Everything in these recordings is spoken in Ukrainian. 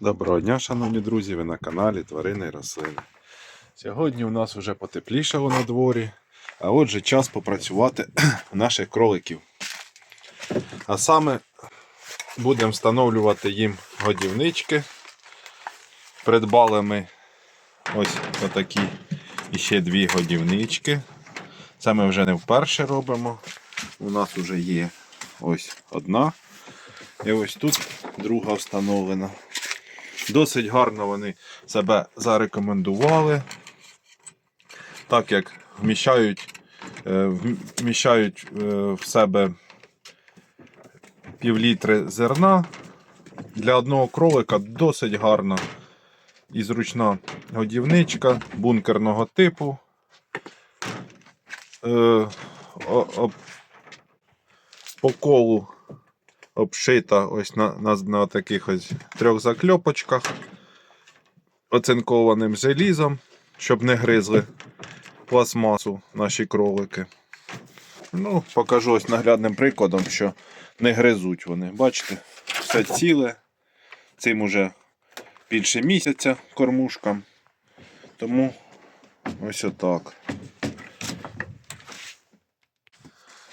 Доброго дня, шановні друзі, ви на каналі Тварини і рослини. Сьогодні у нас вже потеплішало на дворі, а отже час попрацювати у наших кроликів. А саме будемо встановлювати їм годівнички. Придбали ми ось отакі іще дві годівнички. Це ми вже не вперше робимо. У нас вже є ось одна. І ось тут друга встановлена. Досить гарно вони себе зарекомендували, так як вміщають, е, вміщають е, в себе півлітри зерна. Для одного кролика досить гарна і зручна годівничка бункерного типу. Е, По колу обшита ось на, на, на таких ось трьох закльопочках, оцинкованим желізом, щоб не гризли пластмасу наші кролики. Ну, покажу ось наглядним прикладом, що не гризуть вони. Бачите, все ціле. Цим уже більше місяця кормушкам. Тому ось отак.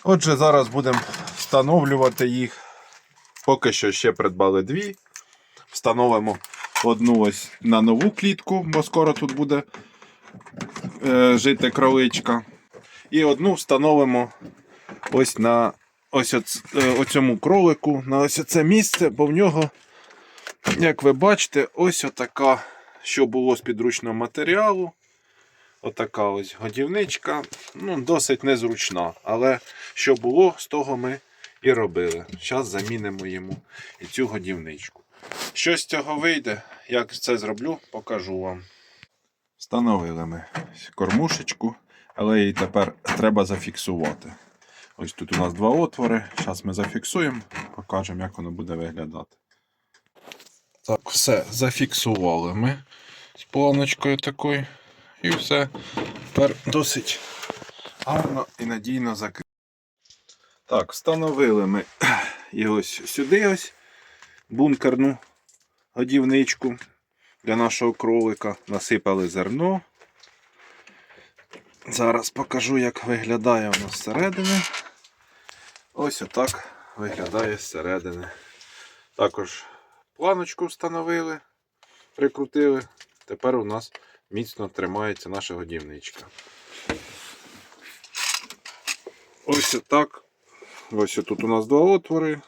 Отже, зараз будемо встановлювати їх. Поки що ще придбали дві. Встановимо одну ось на нову клітку, бо скоро тут буде е, жити кроличка. І одну встановимо ось на ось оц, е, оцьому кролику, на ось це місце, бо в нього, як ви бачите, ось отака, що було з підручного матеріалу. Отака ось годівничка. Ну, досить незручна. Але що було, з того ми і робили. Зараз замінимо йому і цю годівничку. Що з цього вийде, як це зроблю, покажу вам. Встановили ми кормушечку, але її тепер треба зафіксувати. Ось тут у нас два отвори. Зараз ми зафіксуємо, покажемо, як воно буде виглядати. Так, все, зафіксували ми з планочкою такою. І все. Тепер досить гарно і надійно закрито. Так, встановили ми і ось сюди ось бункерну годівничку для нашого кролика. Насипали зерно. Зараз покажу, як виглядає воно зсередини. Ось отак виглядає зсередини. Також планочку встановили, прикрутили. Тепер у нас міцно тримається наша годівничка. Ось отак. Ось тут у нас два отвори.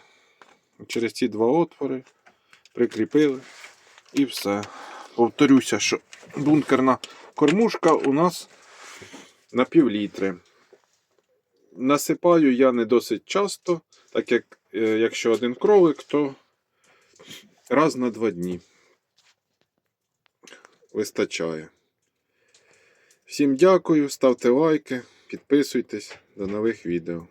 Через ці два отвори прикріпили і все. Повторюся, що бункерна кормушка у нас на пів літри. Насипаю я не досить часто, так як е, якщо один кролик, то раз на два дні вистачає. Всім дякую, ставте лайки, підписуйтесь. До нових відео.